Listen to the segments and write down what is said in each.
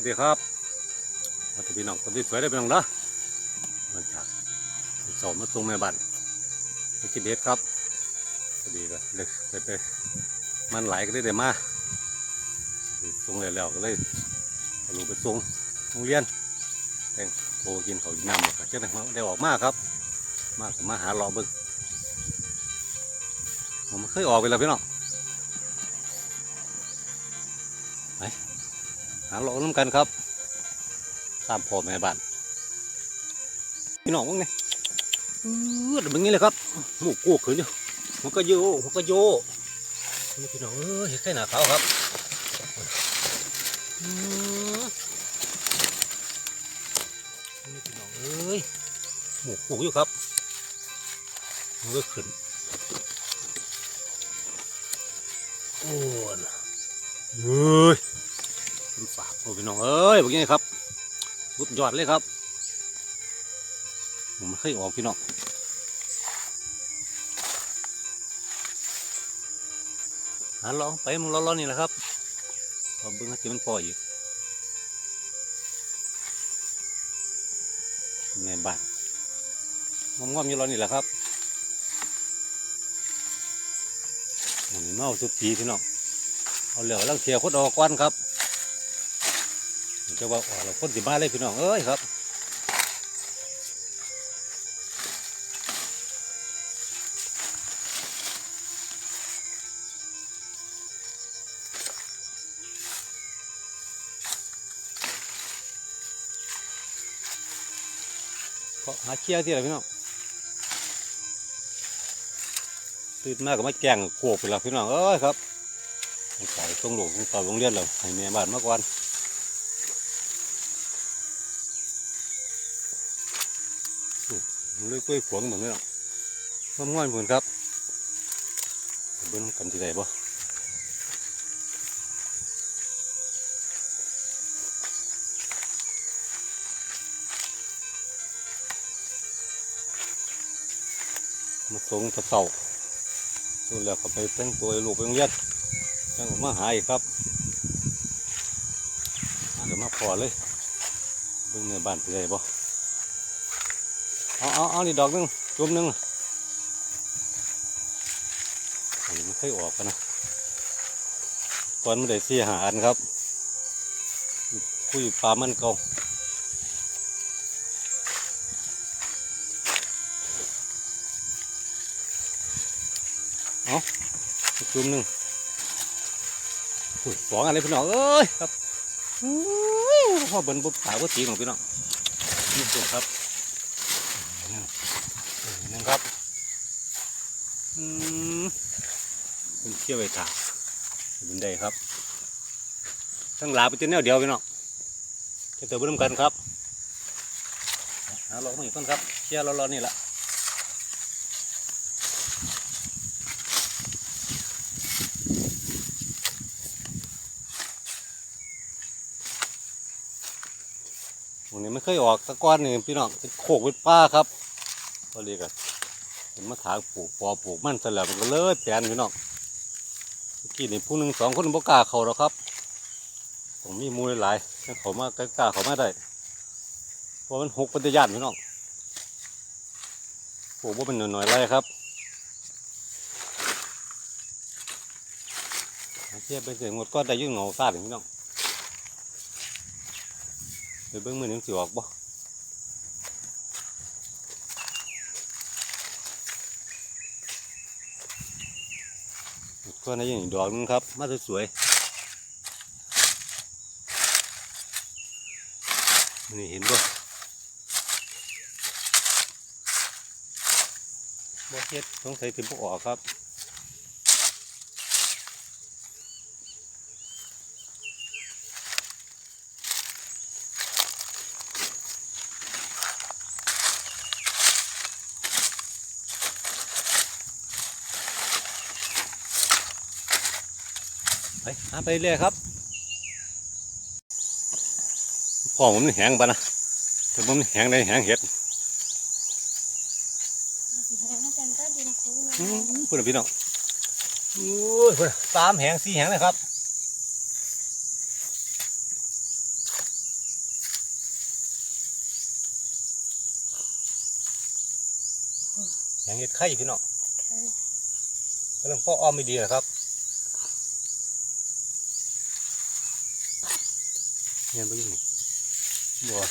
วัสดีครับมาที่พี่น้องคนที่สวยได้พี่น้องเนะมาจากสอบมาตรงแม่บ้านไปกิเบสครับพอดีก็เลยไปไปมันไหลก็ได้เดี๋ยวมาส่งแล้วๆก็เลยลงไปส่งโรงเรียนแต่งโทรกินเขาวกินน้ำหมดก็จะได้ได้ออกมาครับ มากมาหาเลาะเบิ้งผมเคยออกไปแล้วพี่น้องไป หาเลาะน้ำกันครับตามพ่อแม่บ้านพี่น้องมึงเนี่ยอือแบบนี้เลยครับหมูกูขึ้นอยู่มันก็โยมันก็โยนี่พี่น้องเอ้ยแค่หน้าเขาครับนี่พี่น้องเอ้ยหมูกูอยู่ครับมันก็ขึ้นโอ้นะเฮ้ย อ้พี่น้องเอ้ยบอกยังไงครับสุดยอดเลยครับผมไม่เคยออกพี่น้องหาลองไปมึงร้อนๆนี่แหละครับพอเบิ้งให้มันพอยอีกในบ้านงอมๆอยู่ร้อนนี่แหละครับมันนี้เมาสุดปีพี่น้องเอาเหลือลังเทียคดออกก้อนครับ จะว่าอ๋อเราคนสิมาเลยพี่น้องเอ้ยครับก็หาเชี่ยวที่ไหนพี่น้องตื่นมากก็มาแกงโขกไปแล้วพี่น้องเอ้ยครับใส่ตรงหลวงต่อโรงเรียนเลยให้แม่บ้านมาก่อน มันเลยกล้วยขวงเหมือนนี้หรอกมันง่อยเหมือนครับเบิ้งกันที่ไหนบ่มาส่งตะเสาส่วนแล้วก็ไปแต่งตัวห้ลูกไปโรงเรียนจังก็มาหาอีกครับเดี๋ยวมาพอเลยเบิ้งในบ้านที่ไหนบ่ เอาเอานี่ดอกนึงจุ่มหนึงอันนี้มันเคยออกกันนะตอนมันได้สี่หาอันครับ คุยปลามันเก่าเอาอีกจุ่มหนึงอุ้ยสองอันเลยพี่น้องเอ้ยครับพ่อเบิ้ลบุบปากว่าตีของพี่น้องนี่ครับ ครับอืมเป็นเชี่ยวไอ้ถาบุญได้ครับ ทั้งหลาไปเจอแนวเดียวพี่น้องจะเติมร่วมกันครับหาลองมาอีกคนครับเชี่ยวร้อนๆนี่แหละวันนี้ไม่เคยออกตะก้อนนี่พี่น้องเป็นโขกเป็นป้าครับก็เรียกกัน เป็นมะถางปลูกปอปลูกมันเสร็จแล้วมันก็เลยแปลนพี่น้องเมื่อกี้นี่ผู้หนึ่งสองคนบ่กล้าเขาหรอกครับต้องมีมูลหลายๆให้เขามากล้าเขามาได้เพราะมันหกปัญญานพี่น้องปลูกว่าเป็นหน่อยๆไรครับเทียบไปเสียงหมดก็ได้ยิ่งเหงาซาดพี่น้องไปเบิ้งมือหนึ่งสิออกบ่ ก็ในอย่างดอกนึงครับ มาสวยๆนี่เห็นบ่บ่เฮ็ดต้องใส่ถึงพวกออกครับ หาไปเรื่อยครับพ่อผมแหงปะนะแต่ผมแหงได้แหงเห็ดพูดพี่น้องอุ้ยสามแหงสี่แหงเลยครับแหงเห็ดไข่พี่น้องกำลังพ่ออ้อมไม่ดีเหรอครับ เงี้ยไปยังนี่บัว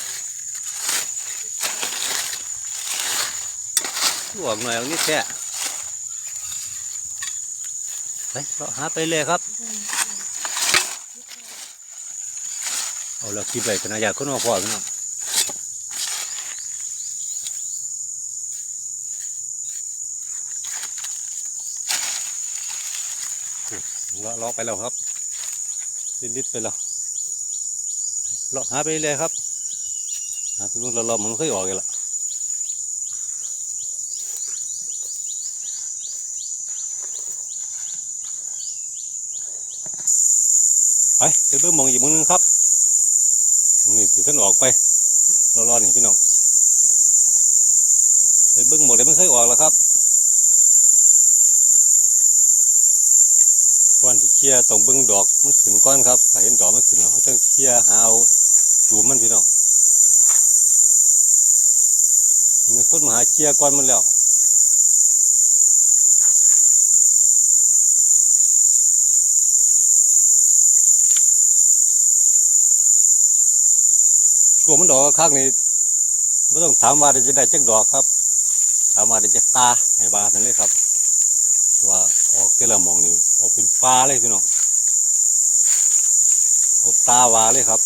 ลวกหน่อยเอานิดแค่ไปเราหาไปเลยครับเดินเอาละคิดไปเป็นอาญาคนมาพ่อพี่น้องเลาะเลาะไปแล้วครับ ลิดๆไปแล้ว เลาะหาไปเลยครับ หาไปเบิ่งรอบๆมันเคยออกอีกละไปไปเบิ่งมองอีกมองนึงครับนี่ที่ท่านออกไปรอๆนี่พี่น้องไปเบิ้งหมดเลยมันเคยออกแล้วครับก้อนที่ เคลียต้องเบิ้งดอกมันขึ้นก้อนครับถ้าเห็นดอกมันขึ้นแล้วเขาต้องเคลียหาเอาจูมมันพี่น้องมันคนมาหาเคลียก้อนมันแล้วช่วงมันดอกข้างนี้ไม่ต้องถามว่าจะได้จักดอกครับ ถามว่าได้จักตาให้บ้านั่นเลยครับ ว่าออกแต่ละมองนี่ ออกเป็นปลาเลยพี่น้องออกตาวาเลยครับ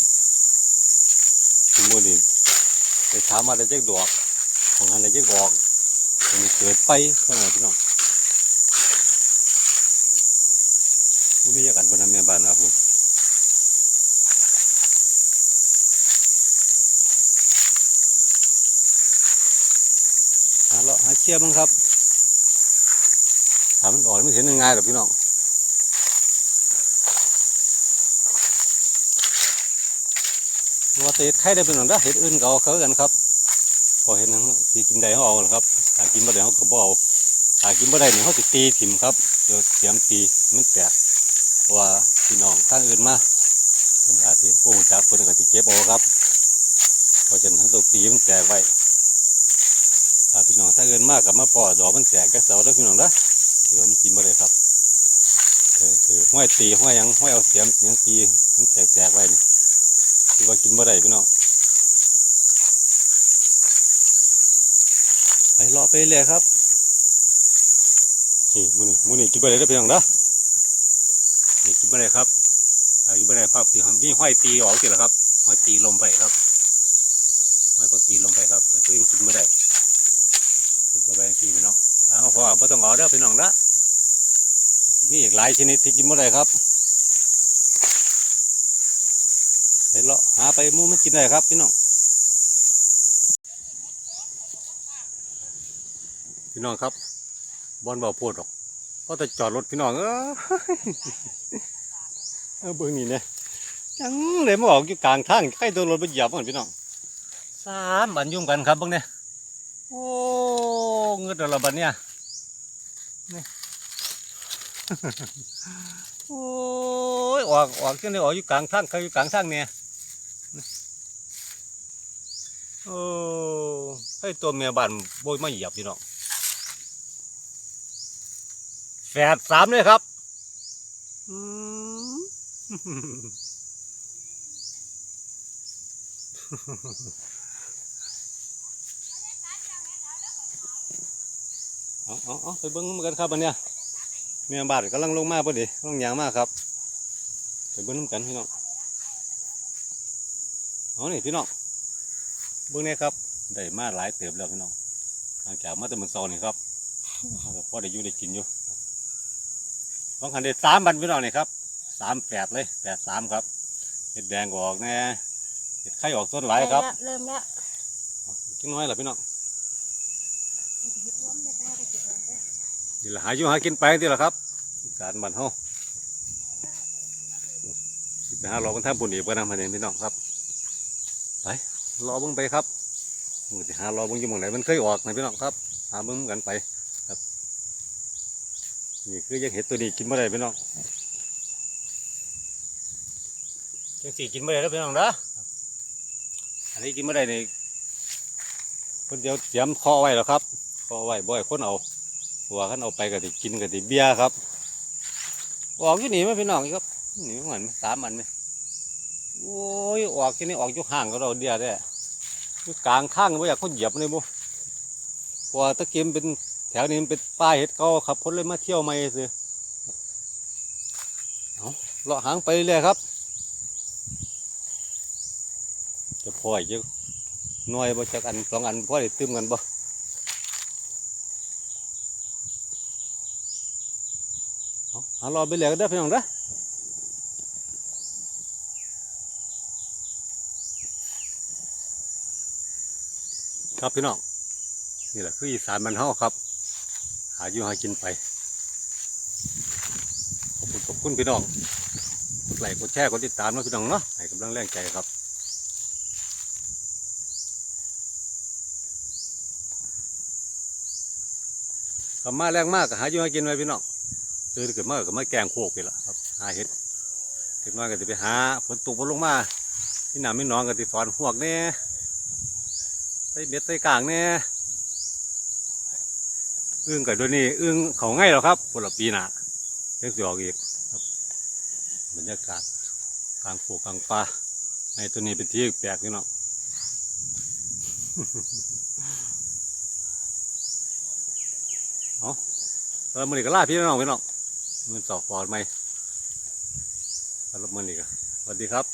สมมตินี่ไปถามว่าได้จักดอกของอะไรจักออกมันเกิดไปเท่านั้นพี่น้องไม่มีอยางกันพนันแม่บ้านนะพูดหาเลาะหาเชี่ยบ้างครับถามมันออกไม่เห็นยังไงหรอพี่น้อง ว่าแต่ไข่ได้เป็นหนังได้เห็ดอื่นก็เอาเขากันครับพอเห็นนั้นที่กินได้เขาเอาครับถ้ากินไม่ได้เขาก็บ่เอาถ้ากินไม่ได้เนี่ยเขาติตีถิ่มครับเดี๋ยวเสียมตีมันแตกว่าพี่น้องทางอื่นมาเพิ่นอาจจะพวกจักเพิ่นก็ติเจ็บเอาครับเพราะฉะนั้นเขาต้องตีมันแตกไว้ถ้าพี่น้องทางอื่นมากกับมาพอดอกมันแตกก็เสาแล้วพี่น้องนะถือว่ามันกินไม่ได้ครับถือถือห้อยตีห้อยยังห้อยเอาเสียมยังตีมันแตกแตกๆไว้นี่ือว่ากินไม่ได้พี่น้องไปรอไปเลยครับนี่มูนี่มูนี่กินไม่ได้เด้พี่น้องเด้อนี่กินไม่ได้ครับถ้ากินไม่ได้ครับที่มีห้อยตีออกสิละครับห้อยตีลมไปครับห้อยก็ตีลมไปครับเกิดขึ้นกินไม่ได้คุณจะไปที่พี่น้องถามว่าพ่อไม่ต้องเอเด้อพี่น้องนะมีอีกหลายชนิดที่กินไม่ได้ครับเหาไปมูมันกินได้ครับพี่น้อง พี่น้องครับบอลเบาพูดหรอกเพราะแต่จอดรถพี่น้องเออเออเบิ่งนี่เนี่ยยังเลยมาออกอยู่กลางทางใกล้ตัวรถไปเหยียบมันพี่น้องสามบันยุ่งกันครับเบิ่งเนี่ยโอ้เงินอะไรบัดเนี่ยนี่โอ้ยออกออกจังเลยออกอยู่กลางทางเขาอยู่กลางทางเนี่ย โอ้ให้ตัวเมียบ้านโบยมาเหยียบพี่น้องแฝดสามเลยครับอืมเอาเอาเอาไปเบิ้งกันครับอันเนี้ยเมียบาดกำลังลงมาพอดีลังยางมากครับ ไปเบิ้งกันพี่น้อง เอานี่พี่น้องเบิ้งเนี่ยครับ ได้มาหลายเติบแล้วพี่น้องหลังจากมาแต่เมืองซอนี่ครับเอาก็พอได้อยู่ได้กินอยู่ครับบางคันได้สามบันพี่น้องนี่ครับสามแปดเลยแปดสามครับเห็ดแดงก็ออกแน่เห็ดไข่ออกต้นหลายครับ เริ่มแล้วเอาอีกจังน้อยละพี่น้องเฮ็ดรวมได้ได้ก็สิเอาเด้อนี่แหละหาอยู่หากินไปนี่แหละครับการบันเฮาสิไปหารอกันทางปุ่นอีกไปนำมาเนี่ยพี่น้องครับ ไปรอเบิ่งไปครับมันจะหารอเบิ่งอยู่หมองไหนมันเคยออกนะพี่น้องครับ หาเบิ่งกันไปครับ นี่คือยังเห็ดตัวนี้กินไม่ได้พี่น้องยังสี่กินไม่ได้แล้วพี่น้องนะอันนี้กินไม่ได้นี่คนเดียวเตรียมคอไว้แล้วครับคอไว้บ่อยคนเอาหัวกันเอาไปก็ได้กินก็ได้เบียครับออกอยู่นี่ไหมพี่น้องครับหนี่เหมือนสามอันไหม โอ้ยออกที่นี่ออกอยู่ห่างก็เราเดียวได้อยู่กลางข้างไม่อยากเขาเหยียบเลยบุเพราะว่าตะเกียมเป็นแถวนี้มันเป็นป้ายเห็ดเก่าครับคนเลยมาเที่ยวใหม่ซื้อเอาเลาะหางไปเรื่อยครับ จะพออีกจะหน่วยบ่จักอันสองอันพอได้ตึมกันบ่เอาเอารอไปเลยก็ได้พี่น้องเด้อ ครับพี่น้องนี่แหละคืออีสานมันเฮาครับ หาอยู่หากินไปขอบคุณขอบคุณพี่น้องกดไลค์กดแชร์กดติดตามนะพี่น้องเนาะให้กำลังแรงใจครับกำมาแรงมากก็หาอยู่หากินไว้พี่น้องตื่นขึ้นมาก็มาแกงโคกไปละครับหาเห็ดเด็กน้อยก็จะไปหาฝนตกฝนลงมาพี่น้ำพี่น้องก็ติสอนหวกแน่ ใส่เบ็ดใส่กลางแน่อึ้งกับตัวนี้อึ้งเขาง่ายหรอครับพลปีหน้าเลี้ยงสิออกอีกครับบรรยากาศกลางโขกกลางป่าในตัวนี้เป็นที่แปลกพี่เน้องเออมันนี่ก็ล่าพี่น้องพี่น้องมือสอบฟอร์ดไหมสำหรับมันนี่ก็สวัสดีครับ